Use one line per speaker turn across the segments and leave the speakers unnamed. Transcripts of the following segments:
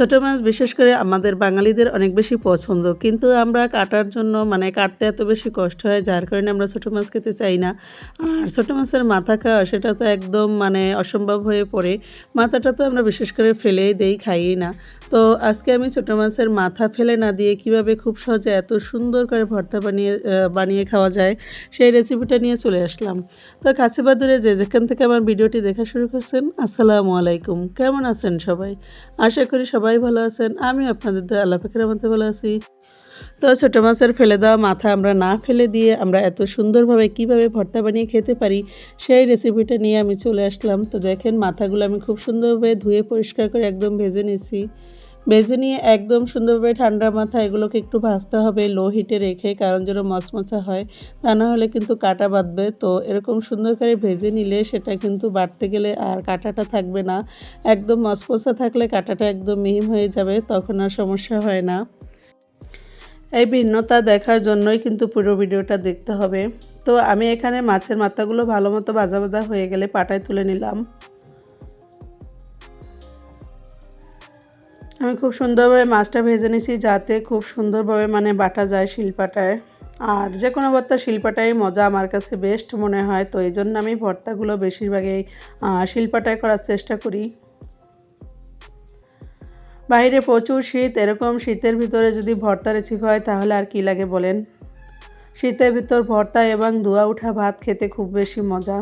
ছোটো মাছ বিশেষ করে আমাদের বাঙালিদের অনেক বেশি পছন্দ। কিন্তু আমরা কাটার জন্য মানে কাটতে এত বেশি কষ্ট হয়, যার কারণে আমরা ছোটো মাছ খেতে চাই না। আর ছোটো মাছের মাথা খাওয়া, সেটা তো একদম মানে অসম্ভব হয়ে পড়ে। মাথাটা তো আমরা বিশেষ করে ফেলেই দেই, খাইই না। তো আজকে আমি ছোটো মাছের মাথা ফেলে না দিয়ে কীভাবে খুব সহজে এত সুন্দর করে ভর্তা বানিয়ে বানিয়ে খাওয়া যায়, সেই রেসিপিটা নিয়ে চলে আসলাম। তো কাছে যে যেখান থেকে আমার ভিডিওটি দেখা শুরু করছেন, আসসালামু আলাইকুম। কেমন আছেন সবাই? আশা করি সবাই ভালো আছেন? আমি আপনাদের তো আল্লাহ পাখির ভালো আছি। তো ছোট মাছের ফেলে দেওয়া মাথা আমরা না ফেলে দিয়ে আমরা এত সুন্দরভাবে কীভাবে ভর্তা বানিয়ে খেতে পারি সেই রেসিপিটা নিয়ে আমি চলে আসলাম। তো দেখেন, মাথাগুলো আমি খুব সুন্দরভাবে ধুয়ে পরিষ্কার করে একদম ভেজে নিছি ভেজে নিয়ে একদম সুন্দরভাবে ঠান্ডা মাথা এগুলোকে একটু ভাজতে হবে লো হিটে রেখে, কারণ যেন মচমচা হয়। তা না হলে কিন্তু কাটা বাঁধবে। তো এরকম সুন্দর করে ভেজে নিলে সেটা কিন্তু বাড়তে গেলে আর কাটাটা থাকবে না। একদম মচমচা থাকলে কাটাটা একদম মিহিম হয়ে যাবে, তখন আর সমস্যা হয় না। এই ভিন্নতা দেখার জন্যই কিন্তু পুরো ভিডিওটা দেখতে হবে। তো আমি এখানে মাছের মাথাগুলো ভালো মতো ভাজা ভাজা হয়ে গেলে পাটায় তুলে নিলাম। আমি খুব সুন্দরভাবে মাছটা ভেজে নিয়েছি যাতে খুব সুন্দরভাবে মানে বাটা যায় শিলপাটায়। আর যে কোনো ভর্তা শিলপাটাই মজা আমার কাছে বেস্ট মনে হয়, তো এই জন্য আমি ভর্তাগুলো বেশিরভাগই শিলপাটায় করার চেষ্টা করি। বাইরে প্রচুর শীত, এরকম শীতের ভিতরে যদি ভর্তা রেসিপি হয় তাহলে আর কি লাগে বলেন? শীতের ভিতর ভর্তা এবং ধোয়া উঠা ভাত খেতে খুব বেশি মজা।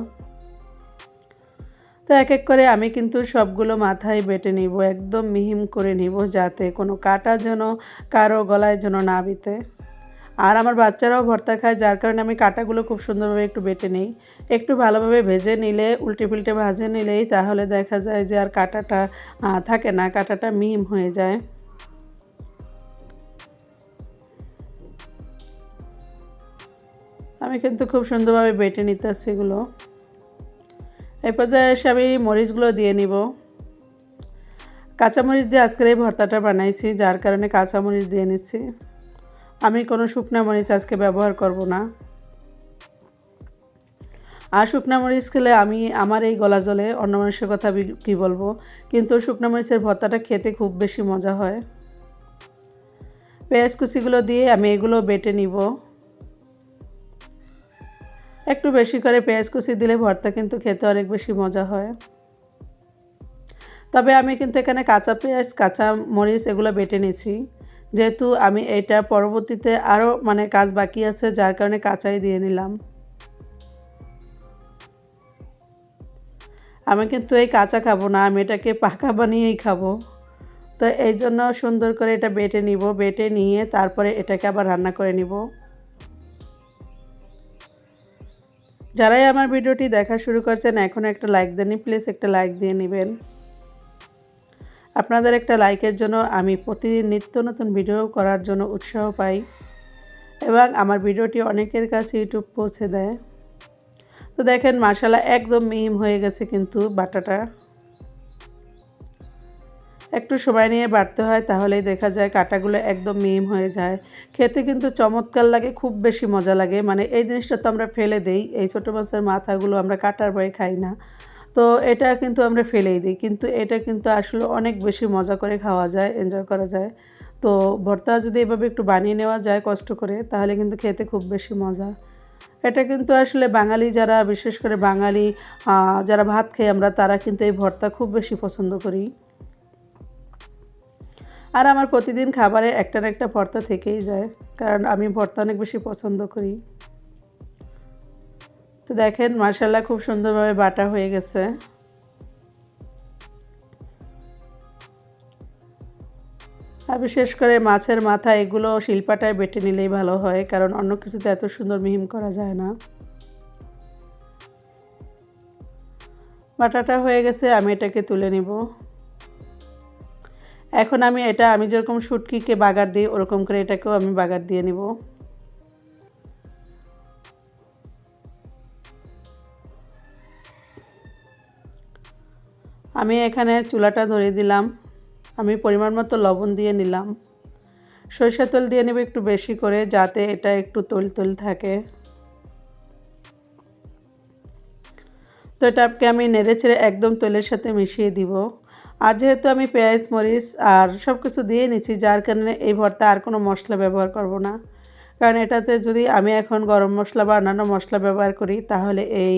তো এক এক করে আমি কিন্তু সবগুলো মাথায় বেটে নিব, একদম মিহিম করে নিব যাতে কোনো কাটা যেন কারও গলায় যেন না বিতে আর আমার বাচ্চারাও ভর্তা খায়, যার কারণে আমি কাটাগুলো খুব সুন্দরভাবে একটু বেটে নিই। একটু ভালোভাবে ভেজে নিলে, উল্টে পিল্টে ভাজে নিলেই তাহলে দেখা যায় যে আর কাটাটা থাকে না, কাটাটা মিহিম হয়ে যায়। আমি কিন্তু খুব সুন্দরভাবে বেটে নিতেছি এগুলো। এই পর্যায়ে এসে আমি মরিচগুলো দিয়ে নিব। কাঁচামরিচ দিয়ে আজকের এই ভর্তাটা বানাইছি, যার কারণে কাঁচামরিচ দিয়ে নিচ্ছি। আমি কোনো শুকনা মরিচ আজকে ব্যবহার করব না। আর শুকনা মরিচ খেলে আমি, আমার এই গলা জলে অন্য মানুষের কথা কী বলব? কিন্তু শুকনা মরিচের ভর্তাটা খেতে খুব বেশি মজা হয়। পেঁয়াজ কুচিগুলো দিয়ে আমি এগুলো বেটে নিব। একটু বেশি করে পেঁয়াজ কুচি দিলে ভর্তা কিন্তু খেতে অনেক বেশি মজা হয়। তবে আমি কিন্তু এখানে কাঁচা পেঁয়াজ, কাঁচা মরিচ এগুলো বেটে নিয়েছি। যেহেতু আমি এটা পরবর্তীতে আরও মানে কাজ বাকি আছে, যার কারণে কাঁচাই দিয়ে নিলাম। আমি কিন্তু এই কাঁচা খাব না, আমি এটাকে পাকা বানিয়েই খাব। তো এই জন্য সুন্দর করে এটা বেটে নিব, বেটে নিয়ে তারপরে এটাকে আবার রান্না করে নিব। যারাই আমার ভিডিওটি দেখা শুরু করছেন এখন একটা লাইক দেননি প্লিজ একটা লাইক দিয়ে নেবেন। আপনাদের একটা লাইকের জন্য আমি প্রতিদিন নিত্য নতুন ভিডিও করার জন্য উৎসাহ পাই এবং আমার ভিডিওটি অনেকের কাছে ইউটিউব পৌঁছে দেয়। তো দেখেন মার্শাল্লাহ একদম মিম হয়ে গেছে কিন্তু বাটাটা। একটু সময় নিয়ে বাড়তে হয়, তাহলেই দেখা যায় কাটাগুলো একদম মিহিম হয়ে যায়। খেতে কিন্তু চমৎকার লাগে, খুব বেশি মজা লাগে। মানে এই জিনিসটা তো আমরা ফেলে দেই, এই ছোটো মাছের মাথাগুলো আমরা কাটার ভয়ে খাই না। তো এটা কিন্তু আমরা ফেলেই দিই, কিন্তু এটা কিন্তু আসলে অনেক বেশি মজা করে খাওয়া যায় এনজয় করা যায়। তো ভর্তা যদি এভাবে একটু বানিয়ে নেওয়া যায় কষ্ট করে, তাহলে কিন্তু খেতে খুব বেশি মজা। এটা কিন্তু আসলে বাঙালি যারা, বিশেষ করে বাঙালি যারা ভাত খাই আমরা, তারা কিন্তু এই ভর্তা খুব বেশি পছন্দ করি। আর আমার প্রতিদিন খাবারে একটা না একটা ভর্তা থেকেই যায়, কারণ আমি ভর্তা অনেক বেশি পছন্দ করি। তো দেখেন মার্শাল্লাহ খুব সুন্দরভাবে বাটা হয়ে গেছে। আর বিশেষ করে মাছের মাথা, এগুলো শিল্পাটায় বেটে নিলেই ভালো হয়, কারণ অন্য কিছুতে এত সুন্দর মিহিম করা যায় না। বাটাটা হয়ে গেছে, আমি এটাকে তুলে নিব। এখন আমি এটা, আমি যেরকম শুটকিকে বাগার দিই, ওরকম করে এটাকেও আমি বাগার দিয়ে নিব। আমি এখানে চুলাটা ধরে দিলাম। আমি পরিমাণ মতো লবণ দিয়ে নিলাম। সরিষা তেল দিয়ে নেব একটু বেশি করে, যাতে এটা একটু তল তল থাকে। তো এটাকে আমি নেড়ে চেড়ে একদম তেলের সাথে মিশিয়ে দিব। আর যেহেতু আমি পেঁয়াজ, মরিচ আর সব কিছু দিয়ে নিচ্ছি, যার কারণে এই ভর্তা আর কোনো মশলা ব্যবহার করব না। কারণ এটাতে যদি আমি এখন গরম মশলা বা অন্যান্য মশলা ব্যবহার করি, তাহলে এই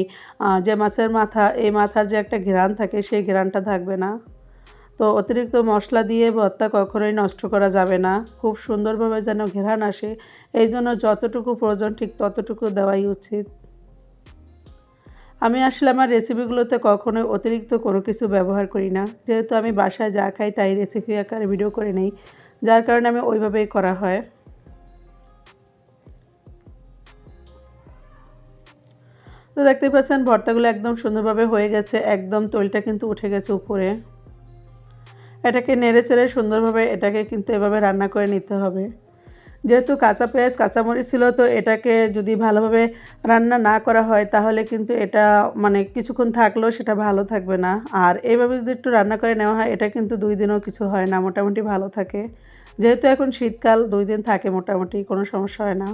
যে মাছের মাথা, এই মাথার যে একটা ঘ্রাণ থাকে, সেই ঘ্রাণটা থাকবে না। তো অতিরিক্ত মশলা দিয়ে ভর্তা কখনোই নষ্ট করা যাবে না। খুব সুন্দরভাবে যেন ঘেরান আসে, এই জন্য যতটুকু প্রয়োজন ঠিক ততটুকু দেওয়াই উচিত। আমি আসলে আমার রেসিপিগুলোতে কখনোই অতিরিক্ত কোনো কিছু ব্যবহার করি না। যেহেতু আমি বাসায় যা খাই তাই রেসিপি আকারে ভিডিও করে নেই, যার কারণে আমি ওইভাবেই করা হয়। তো দেখতে পাচ্ছেন, ভর্তাগুলো একদম সুন্দরভাবে হয়ে গেছে, একদম তৈলটা কিন্তু উঠে গেছে উপরে। এটাকে নেড়ে চেড়ে সুন্দরভাবে এটাকে কিন্তু এভাবে রান্না করে নিতে হবে। যেহেতু কাঁচা পেঁয়াজ, কাঁচামরিচ ছিল, তো এটাকে যদি ভালোভাবে রান্না না করা হয়, তাহলে কিন্তু এটা মানে কিছুক্ষণ থাকলেও সেটা ভালো থাকবে না। আর এইভাবে যদি একটু রান্না করে নেওয়া হয়, এটা কিন্তু দুই দিনও কিছু হয় না, মোটামুটি ভালো থাকে। যেহেতু এখন শীতকাল, দুই দিন থাকে মোটামুটি, কোনো সমস্যা হয় না।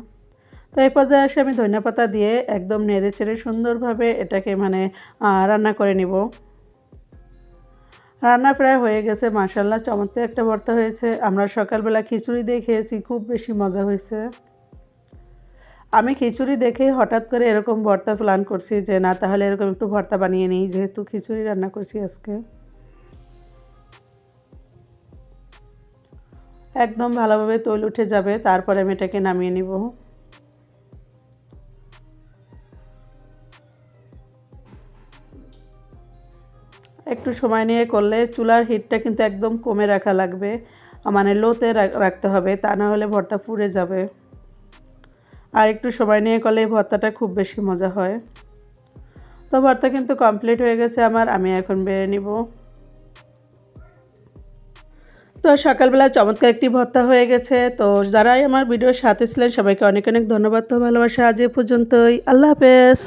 তো এই পর্যায়ে এসে আমি ধনিয়া পাতা দিয়ে একদম নেড়ে চেড়ে সুন্দরভাবে এটাকে মানে রান্না করে নিব। রান্না প্রায় হয়ে গেছে মাসাল্লাহ চমৎকার একটা ভর্তা হয়েছে। আমরা সকালবেলা খিচুড়ি দিয়ে খেয়েছি, খুব বেশি মজা হয়েছে। আমি খিচুড়ি দেখে হঠাৎ করে এরকম ভর্তা প্ল্যান করছি যে, না, তাহলে এরকম একটু ভর্তা বানিয়ে নিই, যেহেতু খিচুড়ি রান্না করছি আজকে। একদম ভালোভাবে তৈল উঠে যাবে, তারপরে আমি এটাকে নামিয়ে নিব। একটু সময় নিয়ে করলে চুলার হিটটা কিন্তু একদম কমে রাখা লাগবে মানে লোতে রাখতে হবে, তা না হলে ভর্তা পুড়ে যাবে। আর একটু সময় নিয়ে করলে এই ভর্তাটা খুব বেশি মজা হয়। তো ভর্তা কিন্তু কমপ্লিট হয়ে গেছে আমার, আমি এখন বেড়ে নিব। তো সকালবেলা চমৎকার একটি ভর্তা হয়ে গেছে। তো যারাই আমার ভিডিওর সাথে ছিলেন, সবাইকে অনেক অনেক ধন্যবাদ তো ভালোবাসা আজ এ পর্যন্তই। আল্লাহ হাফেজ।